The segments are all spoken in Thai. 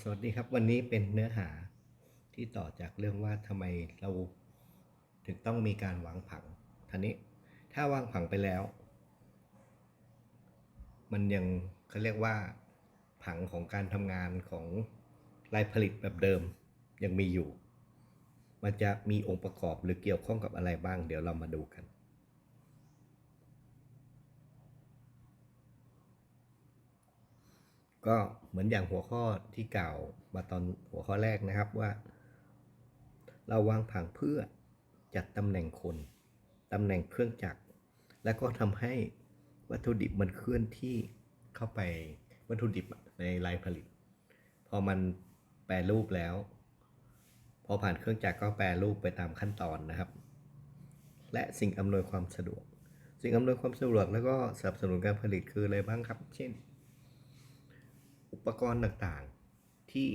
สวัสดีครับวันนี้เป็นเนื้อหาที่ต่อจากเรื่องว่าทำไมเราถึงต้องมีการวางผังทีนี้ถ้าวางผังไปแล้ว มันยังเขาเรียกว่า ผังของการทำงานของรายผลิตแบบเดิมยังมีอยู่ มันจะมีองค์ประกอบหรือเกี่ยวข้องกับอะไรบ้าง เดี๋ยวเรามาดูกันก็ เหมือนอย่างหัวข้อที่กล่าวมาตอนหัวข้อแรกนะครับว่า เราวางผังเพื่อจัดตำแหน่งคนตำแหน่งเครื่องจักร แล้วก็ทำให้วัตถุดิบมันเคลื่อนที่เข้าไปวัตถุดิบในลายผลิต พอมันแปรรูปแล้ว พอผ่านเครื่องจักรก็แปรรูปไปตามขั้นตอนนะครับ และสิ่งอำนวยความสะดวก สิ่งอำนวยความสะดวกแล้วก็สนับสนุนการผลิตคืออะไรบ้างครับ เช่น อุปกรณ์ต่างๆที่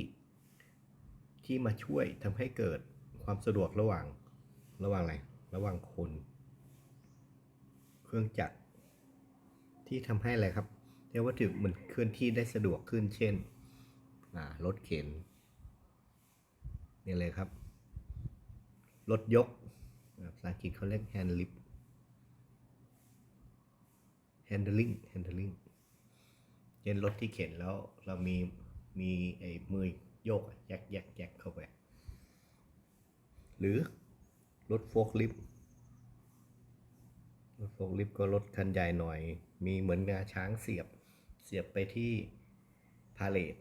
ที่มาช่วยทำให้เกิดความสะดวกระหว่างระหว่างอะไรระหว่างคน เครื่องจักรที่ทำให้อะไรครับเรียกว่าถึงมันเคลื่อนที่ได้สะดวกขึ้น เช่นรถเข็นนี่เลยครับ รถยกภาษาอังกฤษเขาเรียก hand lift handling handling เช่นรถที่เข็นแล้วเรามีมีไอ้มือโยกอะแยกแยกแยกเข้าไป หรือรถโฟล์คลิฟต์รถโฟล์คลิฟต์ก็รถคันใหญ่หน่อย มีเหมือนงาช้างเสียบเสียบไปที่พาเลท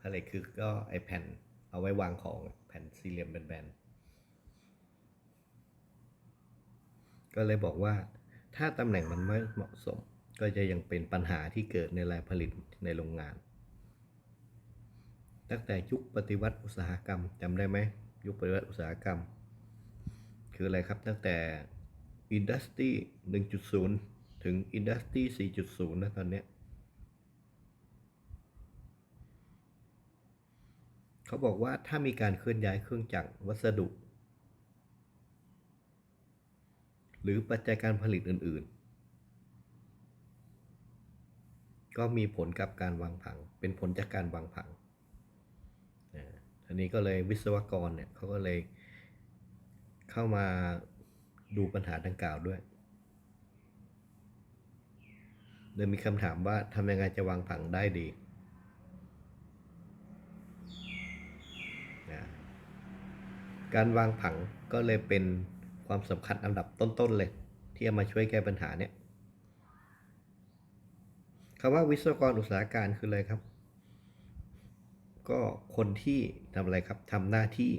พาเลทคือก็ไอแผ่นเอาไว้วางของแผ่นสี่เหลี่ยมแบนๆก็เลยบอกว่าถ้าตำแหน่งมันไม่เหมาะสม ก็จะยังเป็นปัญหาที่เกิดในรายผลิตในโรงงาน ตั้งแต่ยุคปฏิวัติอุตสาหกรรมจำได้ไหมยุคปฏิวัติอุตสาหกรรม คืออะไรครับตั้งแต่อินดัสทรี1.0 ถึงอินดัสทรี4.0 นะตอนเนี้ยเขาบอกว่าถ้ามีการเคลื่อนย้ายเครื่องจักรวัสดุ หรือปัจจัยการผลิตอื่น ๆ ก็มีผลกับการวางผัง เป็นผลจากการวางผังอ่าทีนี้ก็เลยวิศวกรเนี่ยเขาก็เลยเข้ามาดูปัญหาดังกล่าวด้วยเลยมีคำถามว่าทำยังไงจะวางผังได้ดีนะการวางผังก็เลยเป็นความสำคัญอันดับต้นๆเลย ที่จะมาช่วยแก้ปัญหาเนี่ย คำว่าวิศวกรอุตสาหการคืออะไรครับ ก็คนที่ทำอะไรครับทำหน้าที่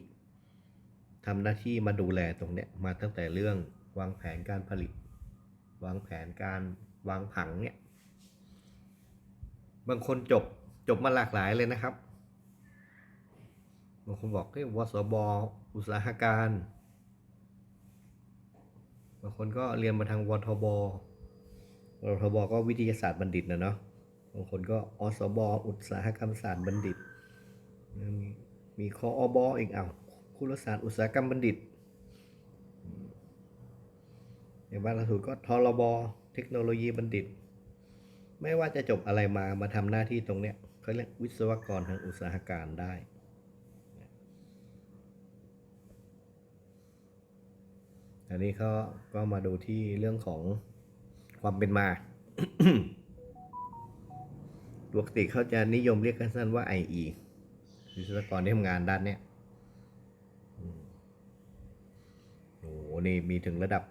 ทำหน้าที่มาดูแลตรงเนี้ยมาตั้งแต่เรื่องวางแผนการผลิต วางแผนการวางผังเนี่ยบางคนจบจบมาหลากหลายเลยนะครับบางคนบอกเฮ้ยวสบอุตสาหการบางคนก็เรียนมาทางวทบ วทบก็วิทยาศาสตร์บัณฑิตนะเนาะบางคนก็อสบอุตสาหกรรมศาสตร์บัณฑิต มีมีคออบอีกอะคุรศาสตร์อุตสาหกรรมบัณฑิตอย่างบ้านเราถูกก็ทรบเทคโนโลยีบัณฑิต ไม่ว่าจะจบอะไรมามาทำหน้าที่ตรงเนี้ยเขาเรียกวิศวกรทางอุตสาหการได้อันนี้เขาก็มาดูที่เรื่องของ ความเป็นมา ปกติเขาจะนิยมเรียกกันสั้นว่า IE วิศวกรที่ทำงานด้านเนี้ยโอ้โห นี่มีถึงระดับ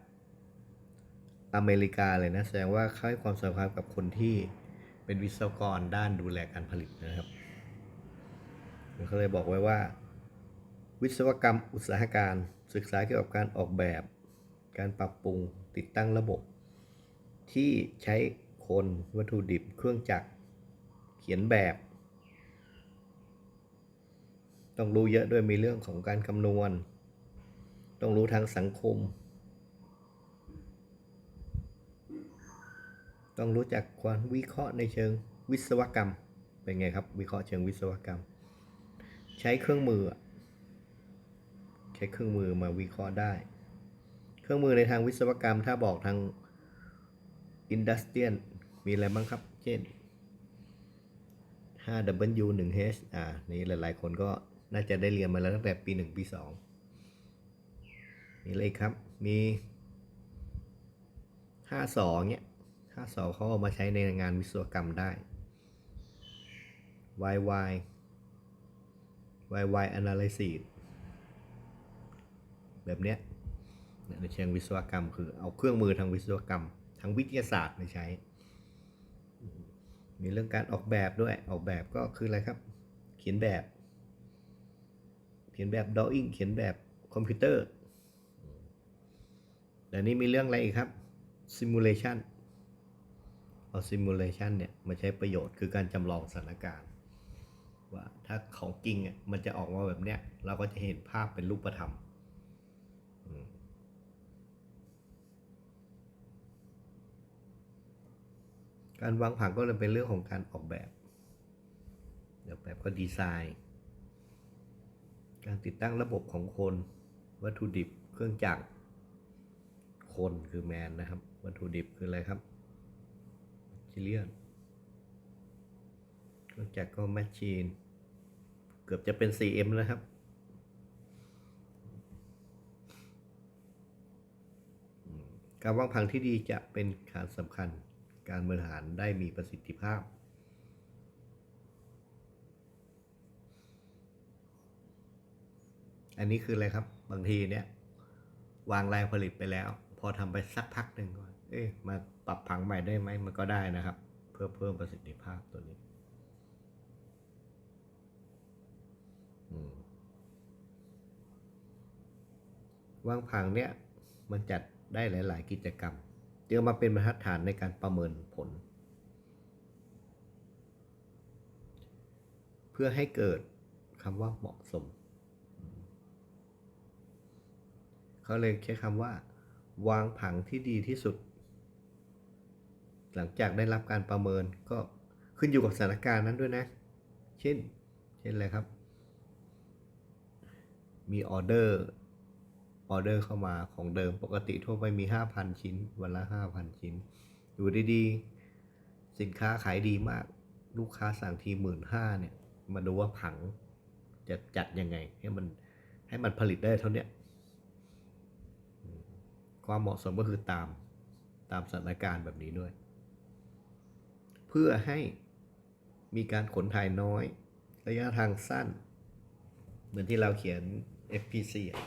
อเมริกาเลยนะ แสดงว่าเขาให้ความสำคัญกับคนที่เป็นวิศวกรด้านดูแลการผลิตนะครับเขาเลยบอกไว้ว่า วิศวกรรมอุตสาหการศึกษาเกี่ยวกับการออกแบบ การปรับปรุงติดตั้งระบบ ที่ใช้คนวัตถุดิบเครื่องจักรเขียนแบบ ต้องรู้เยอะด้วยมีเรื่องของการคำนวณ ต้องรู้ทางสังคม ต้องรู้จักความวิเคราะห์ในเชิงวิศวกรรม เป็นไงครับ วิเคราะห์เชิงวิศวกรรม ใช้เครื่องมือ ใช้เครื่องมือมาวิเคราะห์ได้ เครื่องมือในทางวิศวกรรม ถ้าบอกทาง อินดัสเทรียลมีอะไรบ้างครับ เช่นห 5W 1H อ่า นี่หลายๆ คนก็น่าจะได้เรียนมาแล้วตั้งแต่ปี 1 ปี 2 มีอะไรครับ มี 52 เนี่ย 52 เขาเอามาใช้ในงานวิศวกรรมได้ YY YY Analysis แบบเนี้ยในเชิงวิศวกรรมคือเอาเครื่องมือทางวิศวกรรม ทางวิทยาศาสตร์มาใช้ มีเรื่องการออกแบบด้วย ออกแบบก็คืออะไรครับ เขียนแบบ เขียนแบบ drawing เขียนแบบคอมพิวเตอร์แต่นี้มีเรื่องอะไรอีกครับ simulation เอา simulation เนี่ยมาใช้ประโยชน์คือการจำลองสถานการณ์ ว่าถ้าของจริงอะมันจะออกมาแบบเนี้ยเราก็จะเห็นภาพเป็นรูปธรรม การวางผังก็เลยเป็นเรื่องของการออกแบบออกแบบก็ดีไซน์ การติดตั้งระบบของคน วัตถุดิบเครื่องจักรคนคือแมนนะครับ วัตถุดิบคืออะไรครับจิเลียนเครื่องจักรก็แมชชีน เกือบจะเป็น 4M แล้วครับการวางผังที่ดีจะเป็นการสำคัญ การบริหารได้มีประสิทธิภาพ อันนี้คืออะไรครับ บางทีเนี่ย วางแรงผลิตไปแล้ว พอทำไปสักพักหนึ่งก่อนเอ๊ะมาปรับผังใหม่ได้ไหมมันก็ได้นะครับ เพื่อเพิ่มประสิทธิภาพตัวนี้อืมวางผังเนี่ยมันจัดได้หลาย ๆ กิจกรรม จึงมาเป็นบรรทัดฐานในการประเมินผล เพื่อให้เกิดคำว่าเหมาะสม เขาเลยใช้คำว่า วางผังที่ดีที่สุด หลังจากได้รับการประเมินก็ขึ้นอยู่กับสถานการณ์นั้นด้วยนะ เช่น เช่นอะไรครับ มีออเดอร์ ออเดอร์เข้ามาของเดิมปกติทั่วไปมี 5,000 ชิ้น วันละ 5,000 ชิ้น อยู่ดีๆ สินค้าขายดีมาก ลูกค้าสั่งทีหมื่นห้าเนี่ย มาดูว่าผังจะจัดยังไง ให้มันให้มันผลิตได้เท่านี้ความเหมาะสมก็คือตามตามสถานการณ์แบบนี้ด้วย เพื่อให้มีการขนถ่ายน้อย ระยะทางสั้น เหมือนที่เราเขียน FPC อะ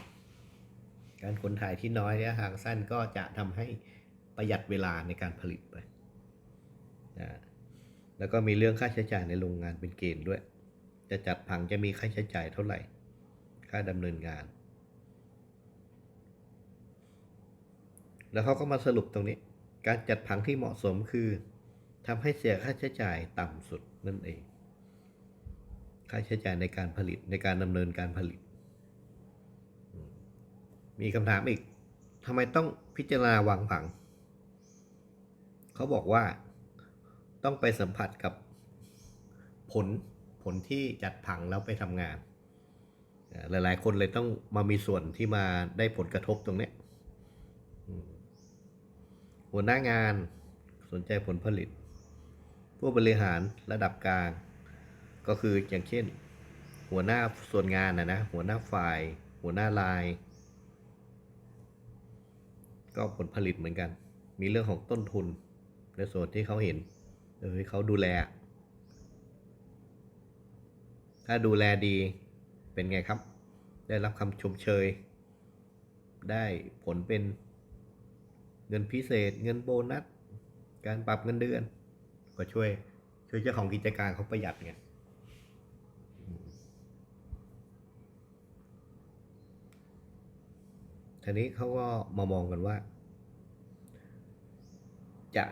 การขนถ่ายที่น้อยระยะทางสั้นก็จะทำให้ประหยัดเวลาในการผลิตไปนะแล้วก็มีเรื่องค่าใช้จ่ายในโรงงานเป็นเกณฑ์ด้วย จะจัดผังจะมีค่าใช้จ่ายเท่าไหร่ ค่าดำเนินงาน แล้วเขาก็มาสรุปตรงนี้ การจัดผังที่เหมาะสมคือทำให้เสียค่าใช้จ่ายต่ำสุดนั่นเอง ค่าใช้จ่ายในการผลิตในการดำเนินการผลิต มีคำถามอีกทำไมต้องพิจารณาวางผัง เขาบอกว่าต้องไปสัมผัสกับผลผลที่จัดผังแล้วไปทำงาน หลายๆ คนเลยต้องมามีส่วนที่มาได้ผลกระทบตรงนี้หัวหน้างานสนใจผลผลิต ผู้บริหารระดับกลาง ก็คืออย่างเช่น หัวหน้าส่วนงานนะนะหัวหน้าฝ่าย หัวหน้าราย ก็ผลผลิตเหมือนกัน มีเรื่องของต้นทุน ในส่วนที่เขาเห็นเออเขาดูแล ถ้าดูแลดีเป็นไงครับ ได้รับคำชมเชย ได้ผลเป็นเงินพิเศษ เงินโบนัส การปรับเงินเดือน ก็ช่วยช่วยเจ้าของกิจการเขาประหยัดไงอืม ทีนี้เขาก็มามองกันว่า จะ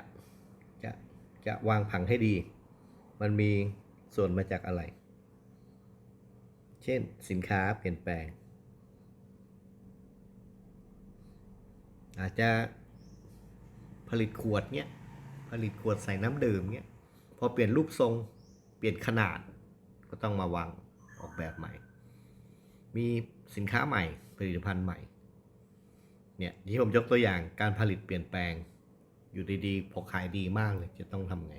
จะจะวางผังให้ดี มันมีส่วนมาจากอะไร เช่นสินค้าเปลี่ยนแปลง อาจจะผลิตขวดเนี้ยผลิตขวดใส่น้ำดื่มเนี้ยพอเปลี่ยนรูปทรงเปลี่ยนขนาดก็ต้องมาวางออกแบบใหม่ มีสินค้าใหม่ผลิตภัณฑ์ใหม่ เนี่ยที่ผมยกตัวอย่างการผลิตเปลี่ยนแปลง อยู่ดีๆพอขายดีมากเลยจะต้องทำไง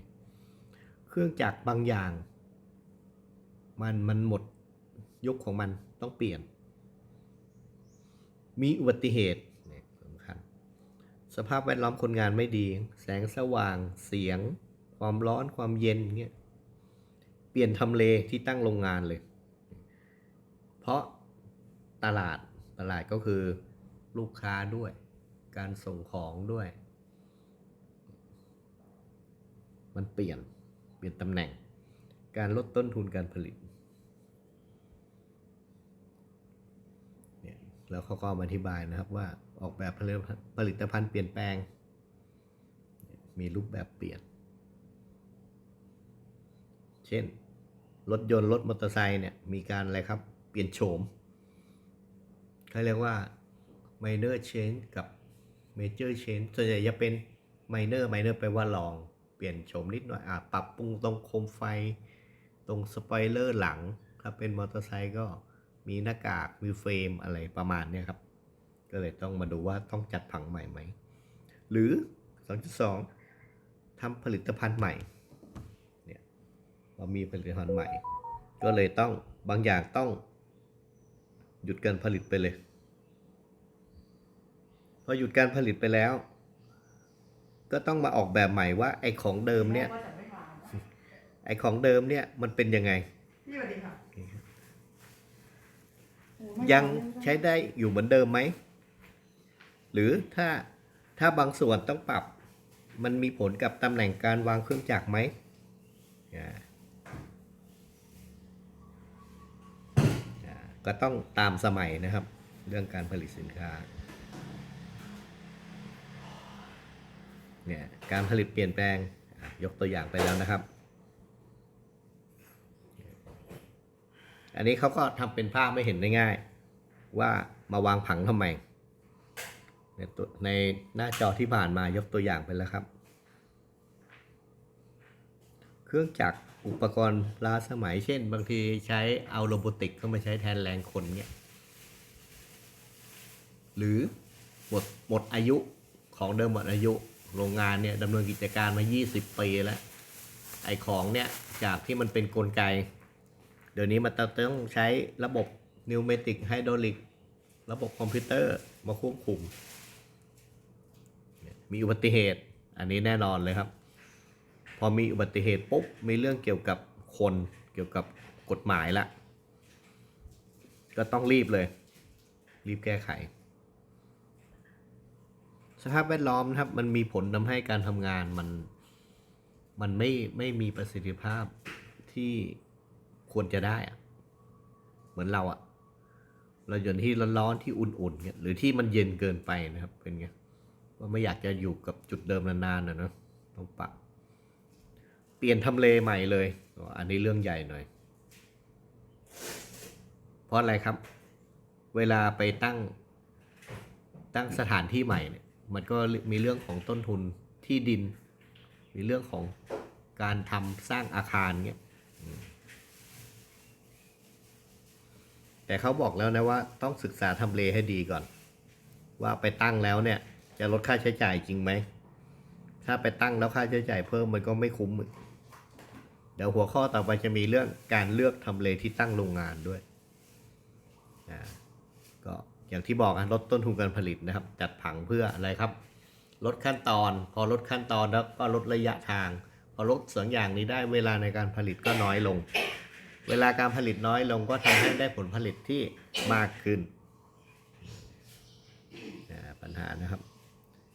เครื่องจักรบางอย่าง มันมันหมดยุคของมันต้องเปลี่ยน มีอุบัติเหตุเนี่ยสำคัญ สภาพแวดล้อมคนงานไม่ดี แสงสว่างเสียง ความร้อนความเย็นเงี้ยเปลี่ยนทำเลที่ตั้งโรงงานเลย เพราะตลาดตลาดก็คือ ลูกค้าด้วย การส่งของด้วย มันเปลี่ยน เปลี่ยนตำแหน่ง การลดต้นทุนการผลิตเนี่ยแล้วเขาก็มาอธิบายนะครับว่าออกแบบผลิตผลิตภัณฑ์เปลี่ยนแปลง มีรูปแบบเปลี่ยน เช่น รถยนต์รถมอเตอร์ไซค์เนี่ยมีการอะไรครับ เปลี่ยนโฉมเขาเรียกว่า minor change กับ major change ส่วนใหญ่จะเป็น minor minor แปลว่าลอง เปลี่ยนโฉมนิดหน่อยอะปรับปรุงตรงโคมไฟ ตรงสปอยเลอร์หลัง ถ้าเป็นมอเตอร์ไซค์ก็มีหน้ากาก มีเฟรมอะไรประมาณนี้ครับ ก็เลยต้องมาดูว่าต้องจัดผังใหม่ไหม หรือ 2.2ทำผลิตภัณฑ์ใหม่ เนี่ยพอมีผลิตภัณฑ์ใหม่ ก็เลยต้องบางอย่างต้องหยุดการผลิตไปเลย อหยุดการผลิตไปแล้ว ก็ต้องมาออกแบบใหม่ว่า ไอ้ของเดิมเนี่ย ไอ้ของเดิมเนี่ยมันเป็นยังไง พี่สวัสดีค่ะยังใช้ได้อยู่เหมือนเดิมไหม หรือถ้าถ้าบางส่วนต้องปรับ มันมีผลกับตำแหน่งการวางเครื่องจักรไหมก็ต้องตามสมัยนะครับ เรื่องการผลิตสินค้า เนี่ยการผลิตเปลี่ยนแปลงยกตัวอย่างไปแล้วนะครับ อันนี้เขาก็ทำเป็นภาพไม่เห็นได้ง่าย ว่ามาวางผังทำไม ในในหน้าจอที่ผ่านมายกตัวอย่างไปแล้วครับ เครื่องจักรอุปกรณ์ล้าสมัยเช่น บางทีใช้เอาโรบอติกเข้ามาใช้แทนแรงคนเนี่ยหรือหมดหมดอายุของเดิมหมดอายุ โรงงานเนี่ยดำเนินกิจการมา 20 ปีแล้ว ไอของเนี่ยจากที่มันเป็นนกลไก เดี๋ยวนี้มันต้องใช้ระบบนิวเมติกไฮดรอลิก ระบบคอมพิวเตอร์มาควบคุม มีอุบัติเหตุ อันนี้แน่นอนเลยครับ พอมีอุบัติเหตุปุ๊บ มีเรื่องเกี่ยวกับคนเกี่ยวกับกฎหมายละ ก็ต้องรีบเลย รีบแก้ไข สภาพแวดล้อมนะครับ มันมีผลทำให้การทำงานมันมันไม่ไม่มีประสิทธิภาพที่ควรจะได้อะเหมือนเราอะเราอยู่ที่ร้อนๆที่อุ่นๆเนี่ยหรือที่มันเย็นเกินไปนะครับ เป็นไงว่าไม่อยากจะอยู่กับจุดเดิมนานๆนะเนอะต้องปรับเปลี่ยนทำเลใหม่เลย อันนี้เรื่องใหญ่หน่อย เพราะอะไรครับ เวลาไปตั้งตั้งสถานที่ใหม่เนี่ย มันก็มีเรื่องของต้นทุนที่ดิน มีเรื่องของการทำสร้างอาคารเงี้ยแต่เขาบอกแล้วนะว่าต้องศึกษาทำเลให้ดีก่อน ว่าไปตั้งแล้วเนี่ย จะลดค่าใช้จ่ายจริงไหม ถ้าไปตั้งแล้วค่าใช้จ่ายเพิ่มมันก็ไม่คุ้ม เดี๋ยวหัวข้อต่อไปจะมีเรื่องการเลือกทำเลที่ตั้งโรงงานด้วยอ่า อย่างที่บอกนะลดต้นทุนการผลิตนะครับ จัดผังเพื่ออะไรครับ ลดขั้นตอน พอลดขั้นตอนแล้วก็ลดระยะทาง พอลดสองอย่างนี้ได้เวลาในการผลิตก็น้อยลง เวลาการผลิตน้อยลงก็ทำให้ได้ผลผลิตที่มากขึ้นปัญหานะครับ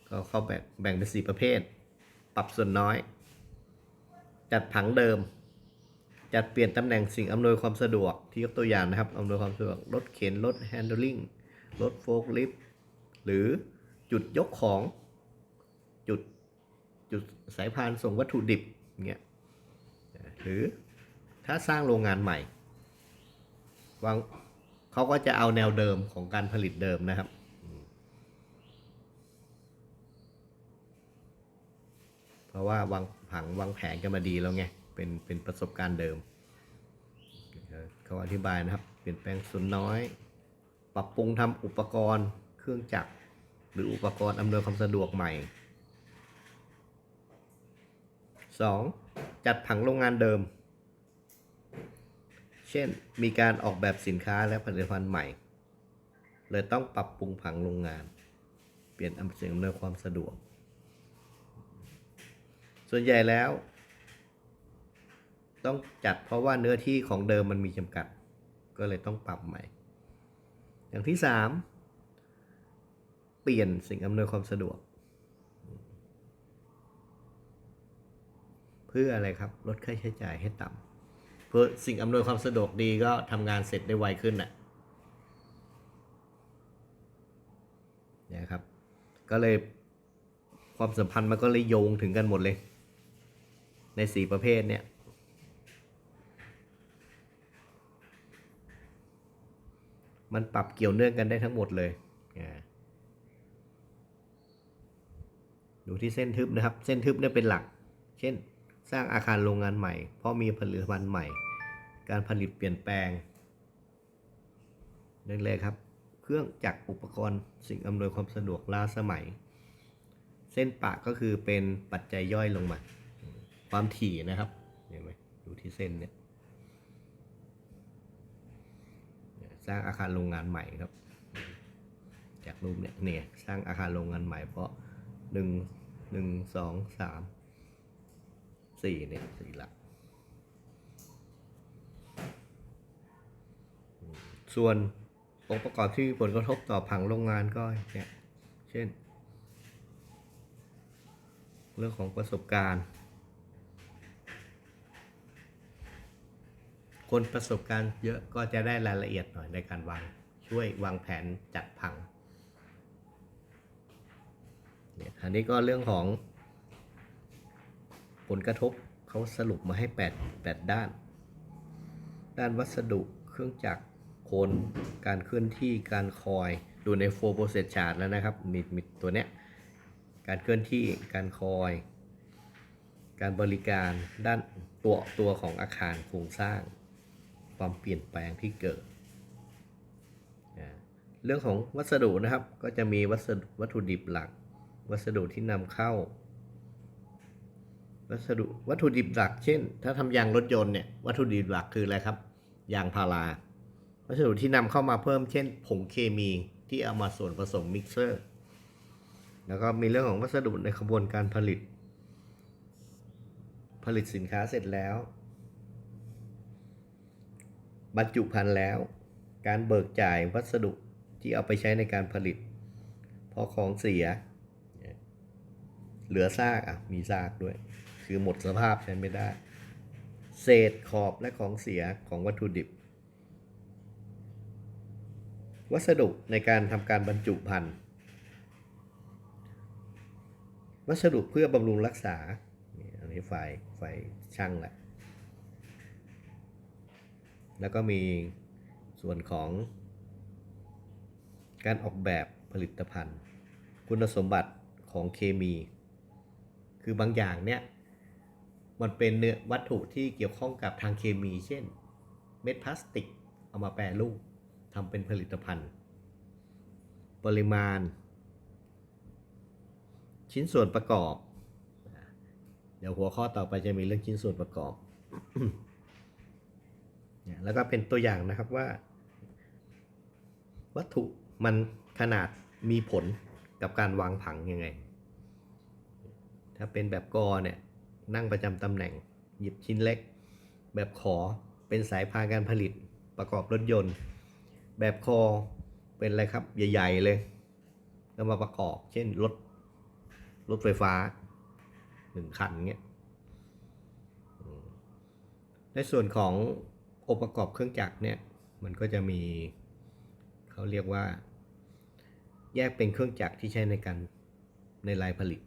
ก็เขาแบ่งแบ่งเป็นสี่ประเภท ปรับส่วนน้อย จัดผังเดิม จัดเปลี่ยนตำแหน่งสิ่งอำนวยความสะดวกที่ยกตัวอย่างนะครับอำนวยความสะดวกรถเข็นรถแฮนด์ลิง รถโฟล์คลิฟต์หรือจุดยกของ จุดจุดสายพานส่งวัตถุดิบเงี้ยหรือถ้าสร้างโรงงานใหม่วางเขาก็จะเอาแนวเดิมของการผลิตเดิมนะครับเพราะว่าวางผังวางแผนกันมาดีแล้วไง เป็นเป็นประสบการณ์เดิม เขาอธิบายนะครับ เปลี่ยนแปลงส่วนน้อย ปรับปรุงทำอุปกรณ์เครื่องจักร หรืออุปกรณ์อำนวยความสะดวกใหม่ 2. จัดผังโรงงานเดิม เช่น มีการออกแบบสินค้าและผลิตภัณฑ์ใหม่ เลยต้องปรับปรุงผังโรงงาน เปลี่ยนอำสิ่งอำนวยความสะดวก ส่วนใหญ่แล้ว ต้องจัดเพราะว่าเนื้อที่ของเดิมมันมีจำกัด ก็เลยต้องปรับใหม่ อย่างที่สามเปลี่ยนสิ่งอำนวยความสะดวก เพื่ออะไรครับ ลดค่าใช้จ่ายให้ต่ำเพื่อสิ่งอำนวยความสะดวกดีก็ทำงานเสร็จได้ไวขึ้นน่ะเนี่ยครับ ก็เลยความสัมพันธ์มันก็เลยโยงถึงกันหมดเลย ในสี่ประเภทเนี่ย มันปรับเกี่ยวเนื่องกันได้ทั้งหมดเลยดูที่เส้นทึบนะครับ เส้นทึบเนี่ยเป็นหลัก เช่น สร้างอาคารโรงงานใหม่ เพราะมีผลิตภัณฑ์ใหม่ การผลิตเปลี่ยนแปลงนั่นเลยครับ เครื่องจักรอุปกรณ์สิ่งอำนวยความสะดวกล้าสมัย เส้นปะก็คือเป็นปัจจัยย่อยลงมา ความถี่นะครับ เห็นไหมดูที่เส้นเนี่ย สร้างอาคารโรงงานใหม่ครับ จากรูปเนี่ยเนี่ยสร้างอาคารโรงงานใหม่เพราะหนึ่งหนึ่งสองสามสี่เนี่ยสี่หลัก ส่วนองค์ประกอบที่มีผลกระทบต่อผังโรงงานก็เนี่ยเช่น เรื่องของประสบการณ์ คนประสบการณ์เยอะก็จะได้รายละเอียดหน่อยในการวางช่วยวางแผนจัดผังเนี่ยอันนี้ก็เรื่องของ ผลกระทบเขาสรุปมาให้ 8 8 ด้าน ด้านวัสดุเครื่องจักรโคนการเคลื่อนที่การคอยดูในโฟโ r ร c e s chart แล้วนะครับมีมีตัวเนี้ยการเคลื่อนที่การคอย การบริการด้านตัวตัวของอาคารโครงสร้าง ความเปลี่ยนแปลงที่เกิด เรื่องของวัสดุนะครับก็จะมีวัสดุวัตถุดิบหลัก วัสดุที่นำเข้า วัสดุวัตถุดิบหลัก เช่น ถ้าทำยางรถยนต์เนี่ยวัตถุดิบหลักคืออะไรครับยางพารา วัสดุที่นำเข้ามาเพิ่ม เช่น ผงเคมีที่เอามาส่วนผสมมิกเซอร์ แล้วก็มีเรื่องของวัสดุในกระบวนการผลิต ผลิตสินค้าเสร็จแล้ว บรรจุภัณฑ์แล้ว การเบิกจ่ายวัสดุที่เอาไปใช้ในการผลิตพราะของเสีย เหลือซากอะมีซากด้วย คือหมดสภาพใช้ไม่ได้ เศษขอบและของเสียของวัตถุดิบ วัสดุในการทำการบรรจุภัณฑ์วัสดุเพื่อบำรุงรักษา อันนี้ฝ่ายฝ่ายช่างแหละ แล้วก็มีส่วนของ การออกแบบผลิตภัณฑ์ คุณสมบัติของเคมี คือบางอย่างเนี่ยมันเป็นเนื้อวัตถุที่เกี่ยวข้องกับทางเคมี เช่น เม็ดพลาสติก เอามาแปรรูปทำเป็นผลิตภัณฑ์ ปริมาณ ชิ้นส่วนประกอบ เดี๋ยวหัวข้อต่อไปจะมีเรื่องชิ้นส่วนประกอบ แล้วก็เป็นตัวอย่างนะครับว่า วัตถุมันขนาดมีผลกับการวางผังยังไง ถ้าเป็นแบบกอเนี่ยนั่งประจำตำแหน่ง หยิบชิ้นเล็ก แบบขอเป็นสายพานการผลิตประกอบรถยนต์ แบบคอเป็นอะไรครับ ใหญ่ ๆ เลยแล้วมาประกอบ เช่นรถรถไฟฟ้าหนึ่งคันเงี้ยในส่วนของ องค์ประกอบเครื่องจักรเนี่ยมันก็จะมีเขาเรียกว่า แยกเป็นเครื่องจักรที่ใช้ในการในลายผลิต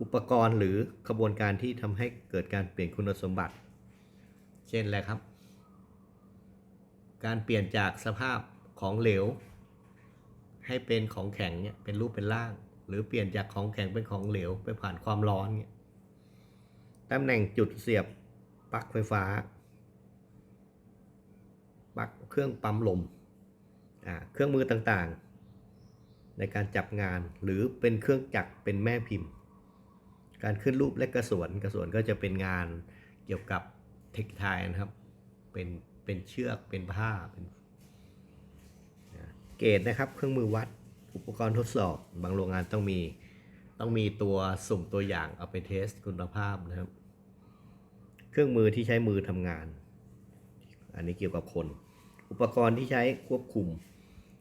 อุปกรณ์หรือขบวนการที่ทำให้เกิดการเปลี่ยนคุณสมบัติ เช่นอะไรครับ การเปลี่ยนจากสภาพของเหลว ให้เป็นของแข็งเนี่ยเป็นรูปเป็นร่าง หรือเปลี่ยนจากของแข็งเป็นของเหลวไปผ่านความร้อนเนี่ยตำแหน่งจุดเสียบปลั๊กไฟฟ้า ปลั๊กเครื่องปั๊มลมเครื่องมือต่างๆ ในการจับงานหรือเป็นเครื่องจักรเป็นแม่พิมพ์ การขึ้นรูปและกระสวนกระสวนก็จะเป็นงานเกี่ยวกับเทคไทนะครับเป็นเป็นเชือกเป็นผ้าเป็นเกรดนะครับเครื่องมือวัดอุปกรณ์ทดสอบ บางโรงงานต้องมีต้องมีตัวสุ่มตัวอย่างเอาไปเทสคุณภาพนะครับ เครื่องมือที่ใช้มือทำงาน อันนี้เกี่ยวกับคน อุปกรณ์ที่ใช้ควบคุม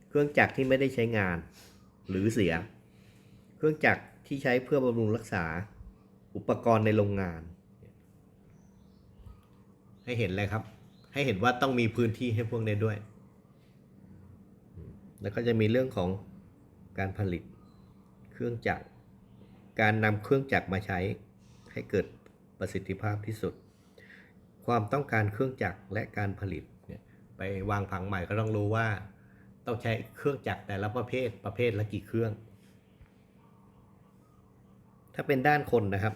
เครื่องจักรที่ไม่ได้ใช้งาน หรือเสีย เครื่องจักรที่ใช้เพื่อบำรุงรักษา อุปกรณ์ในโรงงาน ให้เห็นเลยครับ ให้เห็นว่าต้องมีพื้นที่ให้พวกนี้ด้วย แล้วก็จะมีเรื่องของการผลิต เครื่องจักร การนำเครื่องจักรมาใช้ให้เกิดประสิทธิภาพที่สุด ความต้องการเครื่องจักรและการผลิตเนี่ยไปวางผังใหม่ก็ต้องรู้ว่า ต้องใช้เครื่องจักรแต่ละประเภทประเภทละกี่เครื่อง ถ้าเป็นด้านคนนะครับ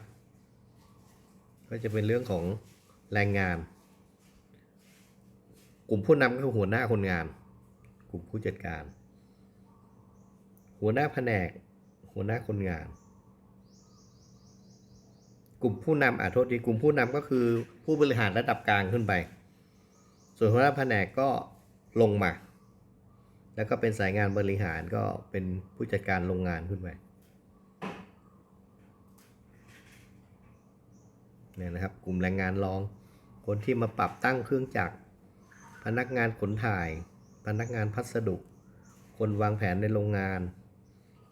ก็จะเป็นเรื่องของแรงงาน กลุ่มผู้นำก็คือหัวหน้าคนงาน กลุ่มผู้จัดการ หัวหน้าแผนก หัวหน้าคนงาน กลุ่มผู้นำอ่าโทษทีกลุ่มผู้นำก็คือ ผู้บริหารระดับกลางขึ้นไป ส่วนหัวหน้าแผนกก็ลงมา แล้วก็เป็นสายงานบริหารก็เป็นผู้จัดการโรงงานขึ้นไปเนี่ยนะครับ กลุ่มแรงงานรอง คนที่มาปรับตั้งเครื่องจักร พนักงานขนถ่าย พนักงานพัสดุ คนวางแผนในโรงงาน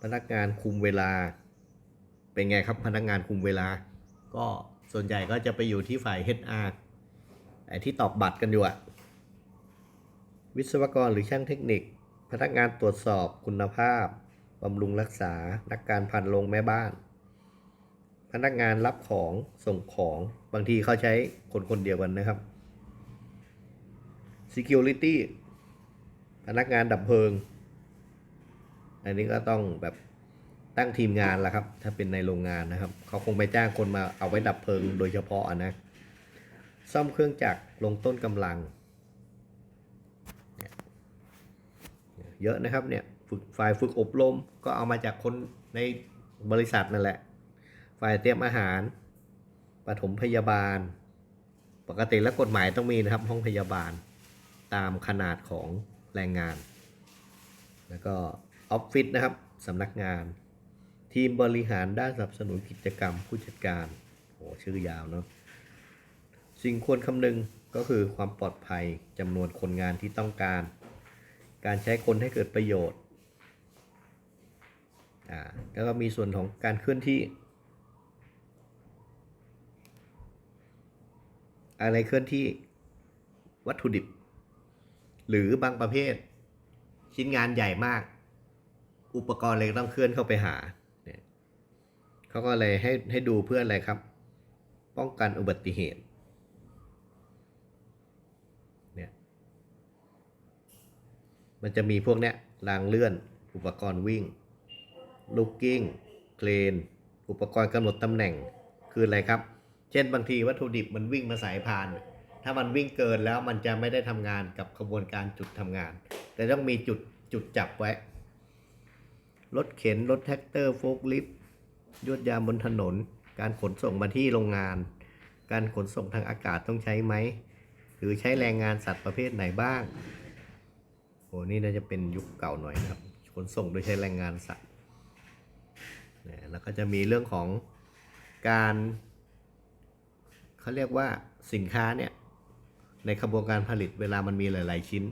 พนักงานคุมเวลา เป็นไงครับพนักงานคุมเวลา ก็ ส่วนใหญ่ก็จะไปอยู่ที่ฝ่าย HR ไอ้ที่ตอบบัตรกันอยู่อะวิศวกรหรือช่างเทคนิค พนักงานตรวจสอบคุณภาพบำรุงรักษา นักการพันโรงแม่บ้าน พนักงานรับของส่งของบางทีเขาใช้คนคนเดียวกันนะครับ Security พนักงานดับเพลิง อันนี้ก็ต้องแบบ ตั้งทีมงานละครับ ถ้าเป็นในโรงงานนะครับ เขาคงไปจ้างคนมาเอาไว้ดับเพลิงโดยเฉพาะอะนะซ่อมเครื่องจักรลงต้นกำลัง เยอะนะครับเนี่ยฝึกฝ่ายฝึกอบรมก็เอามาจากคนในบริษัทนั่นแหละ ฝ่ายเตรียมอาหารปฐมพยาบาล ปกติแล้วกฎหมายต้องมีนะครับห้องพยาบาลตามขนาดของแรงงาน แล้วก็ออฟฟิศนะครับสำนักงาน ทีมบริหารด้านสนับสนุนกิจกรรมผู้จัดการโอ้ชื่อยาวเนาะสิ่งควรคำนึงก็คือความปลอดภัยจำนวนคนงานที่ต้องการ การใช้คนให้เกิดประโยชน์อ่าแล้วก็มีส่วนของการเคลื่อนที่ อะไรเคลื่อนที่วัตถุดิบ หรือบางประเภท ชิ้นงานใหญ่มาก อุปกรณ์เลยต้องเคลื่อนเข้าไปหา เขาก็เลยให้ให้ดูเพื่ออะไรครับ ป้องกันอุบัติเหตุเนี่ยมันจะมีพวกเนี้ยรางเลื่อน อุปกรณ์วิ่ง ลูกกิ้ง เครนอุปกรณ์กำหนดตำแหน่งคืออะไรครับ เช่นบางทีวัตถุดิบมันวิ่งมาสายพาน ถ้ามันวิ่งเกินแล้วมันจะไม่ได้ทำงานกับขบวนการจุดทำงาน แต่ต้องมีจุดจุดจับไว้ รถเข็น รถแท็กเตอร์ โฟล์คลิฟต์ ยวดยามบนถนน การขนส่งมาที่โรงงาน การขนส่งทางอากาศต้องใช้ไหม หรือใช้แรงงานสัตว์ประเภทไหนบ้างโอ้นี่น่าจะเป็นยุคเก่าหน่อยนะครับ ขนส่งโดยใช้แรงงานสัตว์แล้วก็จะมีเรื่องของการเขาเรียกว่าสินค้าเนี่ยในขบวนการผลิตเวลามันมีหลาย ๆ ชิ้น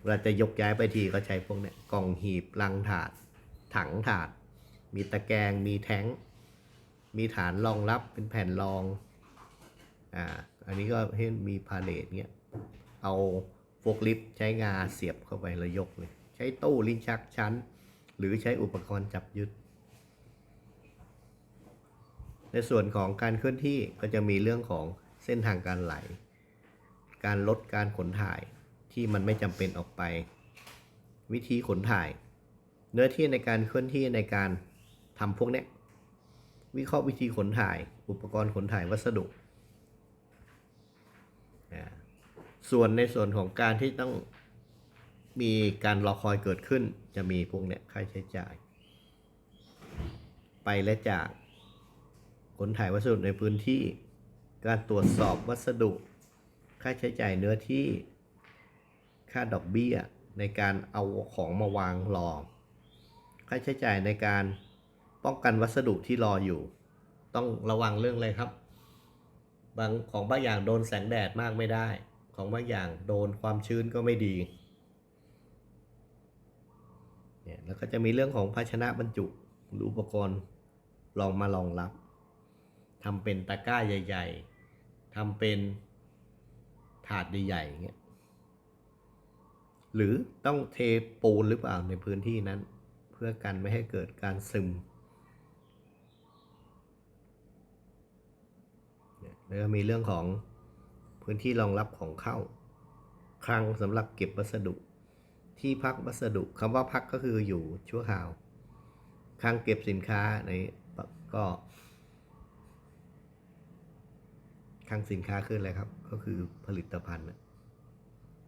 เวลาจะยกย้ายไปทีก็ใช้พวกเนี้ยกล่องหีบลังถาด ถังถาด มีตะแกรงมีแท้ง มีฐานรองรับเป็นแผ่นรอง อ่า อันนี้ก็ให้มีพาเลทเงี้ย เอาโฟกลิฟต์ใช้งาเสียบเข้าไปแล้วยกเลย ใช้ตู้ลิ้นชักชั้น หรือใช้อุปกรณ์จับยึด ในส่วนของการเคลื่อนที่ก็จะมีเรื่องของเส้นทางการไหล การลดการขนถ่ายที่มันไม่จำเป็นออกไป วิธีขนถ่าย เนื้อที่ในการเคลื่อนที่ในการ ทำพวกเนี้ยวิเคราะห์วิธีขนถ่าย อุปกรณ์ขนถ่ายวัสดุส่วนในส่วนของการที่ต้องมีการรอคอยเกิดขึ้น จะมีพวกเนี้ยค่าใช้จ่าย ไปและจากขนถ่ายวัสดุในพื้นที่ การตรวจสอบวัสดุ ค่าใช้จ่ายเนื้อที่ ค่าดอกเบี้ยในการเอาของมาวางรอ ค่าใช้จ่ายในการ ป้องกันวัสดุที่รออยู่ ต้องระวังเรื่องอะไรครับ บางของบางอย่างโดนแสงแดดมากไม่ได้ ของบางอย่างโดนความชื้นก็ไม่ดีเนี่ยแล้วก็จะมีเรื่องของภาชนะบรรจุหรืออุปกรณ์รองมารองรับทำเป็นตะกร้าใหญ่ ๆทำเป็นถาดใหญ่ๆเงี้ยหรือต้องเทปูนหรือเปล่าในพื้นที่นั้น เพื่อกันไม่ให้เกิดการซึม เนี่ย แล้วก็มีเรื่องของพื้นที่รองรับของเข้า คลังสำหรับเก็บวัสดุ ที่พักวัสดุคำว่าพักก็คืออยู่ชั่วคราว คลังเก็บสินค้าในก็คลังสินค้าคืออะไรครับ ก็คือผลิตภัณฑ์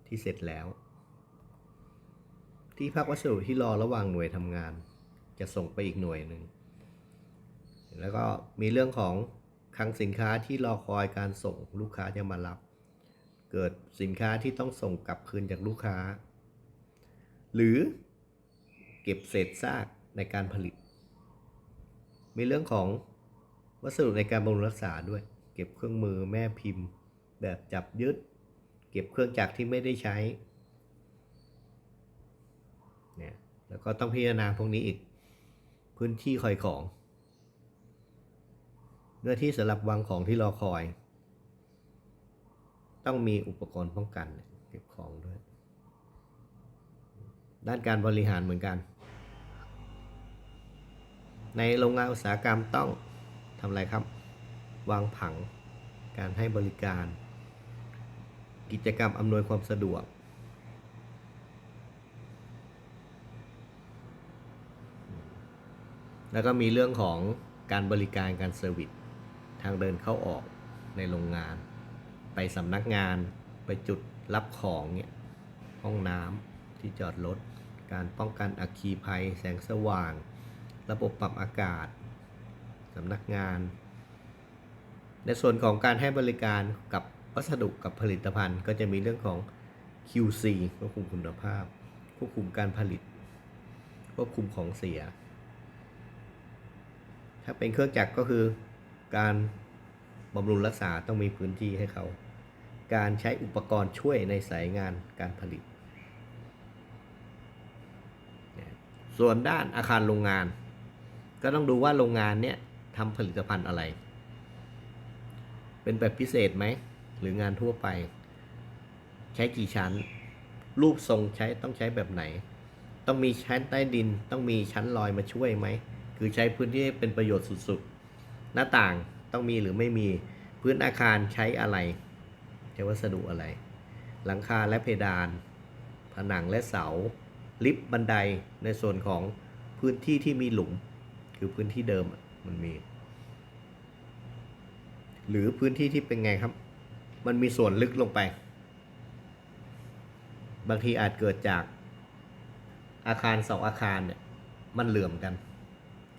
ที่เสร็จแล้ว ที่พักวัสดุที่รอระหว่างหน่วยทำงาน จะส่งไปอีกหน่วยหนึ่งแล้วก็มีเรื่องของ คลังสินค้าที่รอคอยการส่งลูกค้าจะมารับ เกิดสินค้าที่ต้องส่งกลับคืนจากลูกค้า หรือเก็บเศษซากในการผลิต มีเรื่องของวัสดุในการบำรุงรักษาด้วย เก็บเครื่องมือแม่พิมพ์ แบบจับยึด เก็บเครื่องจักรที่ไม่ได้ใช้เนี่ยแล้วก็ต้องพิจารณาพวกนี้อีก พื้นที่คอยของ เนื้อที่สำหรับวางของที่รอคอย ต้องมีอุปกรณ์ป้องกันเก็บของด้วย ด้านการบริหารเหมือนกัน ในโรงงานอุตสาหกรรมต้องทำอะไรครับ วางผังการให้บริการ กิจกรรมอำนวยความสะดวกแล้วก็มีเรื่องของการบริการการเซอร์วิส ทางเดินเข้าออกในโรงงาน ไปสำนักงานไปจุดรับของเนี่ยห้องน้ำที่จอดรถการป้องกันอัคคีภัย แสงสว่าง ระบบปรับอากาศสำนักงาน ในส่วนของการให้บริการกับวัสดุกับผลิตภัณฑ์ ก็จะมีเรื่องของ QC ควบคุมคุณภาพ ควบคุมการผลิต ควบคุมของเสีย ถ้าเป็นเครื่องจักรก็คือ การบำรุงรักษาต้องมีพื้นที่ให้เขา การใช้อุปกรณ์ช่วยในสายงานการผลิต ส่วนด้านอาคารโรงงาน ก็ต้องดูว่าโรงงานเนี่ยทำผลิตภัณฑ์อะไร เป็นแบบพิเศษไหม หรืองานทั่วไป ใช้กี่ชั้น รูปทรงใช้ต้องใช้แบบไหน ต้องมีชั้นใต้ดิน ต้องมีชั้นลอยมาช่วยไหม คือใช้พื้นที่ให้เป็นประโยชน์สุดๆ หน้าต่างต้องมีหรือไม่มีพื้นอาคารใช้อะไรใช้วัสดุอะไร หลังคาและเพดาน ผนังและเสา ลิฟต์บันไดในส่วนของพื้นที่ที่มีหลุม คือพื้นที่เดิมมันมี หรือพื้นที่ที่เป็นไงครับ มันมีส่วนลึกลงไป บางทีอาจเกิดจากอาคารสองอาคารเนี่ยมันเหลื่อมกัน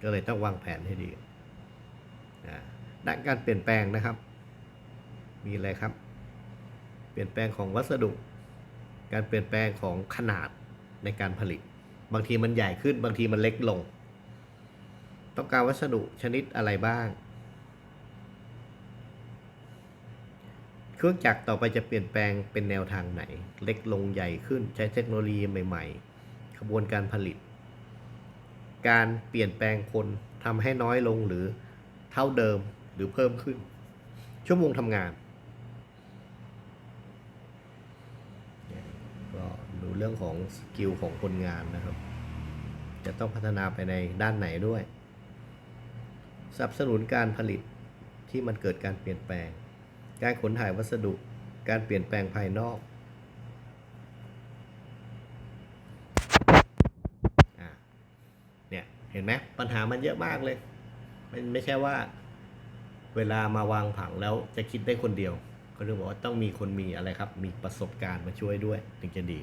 ก็เลยต้องวางแผนให้ดี ด้านการเปลี่ยนแปลงนะครับ มีอะไรครับ เปลี่ยนแปลงของวัสดุ การเปลี่ยนแปลงของขนาดในการผลิต บางทีมันใหญ่ขึ้นบางทีมันเล็กลง ต้องการวัสดุชนิดอะไรบ้าง เครื่องจักรต่อไปจะเปลี่ยนแปลงเป็นแนวทางไหน เล็กลงใหญ่ขึ้นใช้เทคโนโลยีใหม่ ๆ ขบวนการผลิต การเปลี่ยนแปลงคนทำให้น้อยลงหรือเท่าเดิม หรือเพิ่มขึ้น ชั่วโมงทำงานก็ดูเรื่องของสกิลของคนงานนะครับ จะต้องพัฒนาไปในด้านไหนด้วยสนับสนุนการผลิตที่มันเกิดการเปลี่ยนแปลง การขนถ่ายวัสดุ การเปลี่ยนแปลงภายนอกอะเนี่ยเห็นไหมปัญหามันเยอะมากเลย มันไม่ใช่ว่า เวลามาวางผังแล้วจะคิดได้คนเดียวก็เรื่องบอกว่าต้องมีคนมีอะไรครับ มีประสบการณ์มาช่วยด้วย ถึงจะดี